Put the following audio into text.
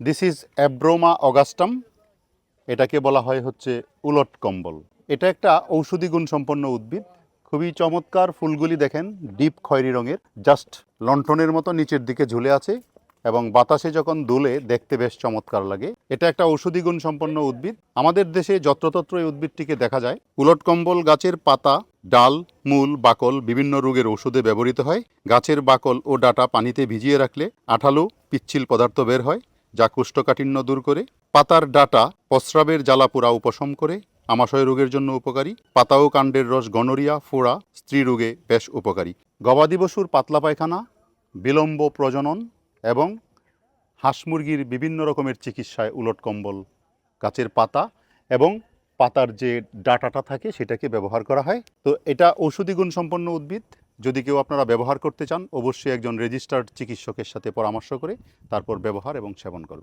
This is abroma অগাস্টাম এটাকে বলা হয় হচ্ছে উলট কম্বল। এটা একটা ঔষধি গুণ সম্পন্ন উদ্ভিদ। খুবই চমৎকার ফুলগুলি দেখেন, ডিপ খয়েরি রঙের। জাস্ট লন্ঠনের মতো নিচের দিকে ঝুলে আছে এবং বাতাসে যখন দুলে, দেখতে বেশ চমৎকার লাগে। এটা একটা ঔষধি গুণ সম্পন্ন উদ্ভিদ। আমাদের দেশে যত্রতত্র এই উদ্ভিদটিকে দেখা যায়। উলট কম্বল গাছের পাতা, ডাল, মূল, বাকল বিভিন্ন রোগের ওষুধে ব্যবহৃত হয়। গাছের বাকল ও ডাটা পানিতে ভিজিয়ে রাখলে আঠালো পিচ্ছিল পদার্থ বের হয়। যা কোষ্ঠকাঠিন্য দূর করে, পাতার ডাটা প্রস্রাবের জ্বালাপোড়া উপশম করে, আমাশয় রোগের জন্য উপকারী, পাতা ও কাণ্ডের রস গনরিয়া, ফোড়া, স্ত্রী রোগে বেশ উপকারী। গবাদি পশুর পাতলা পায়খানা, বিলম্ব প্রজনন এবং হাঁস মুরগির বিভিন্ন রকমের চিকিৎসায় উলট কম্বল গাছের পাতা এবং পাতার যে ডাটাটা থাকে সেটাকে ব্যবহার করা হয়। তো এটা ঔষধি গুণ সম্পন্ন উদ্ভিদ। যদি কেউ আপনারা ব্যবহার করতে চান, অবশ্যই একজন রেজিস্টার্ড চিকিৎসকের সাথে পরামর্শ করে তারপর ব্যবহার এবং সেবন করবেন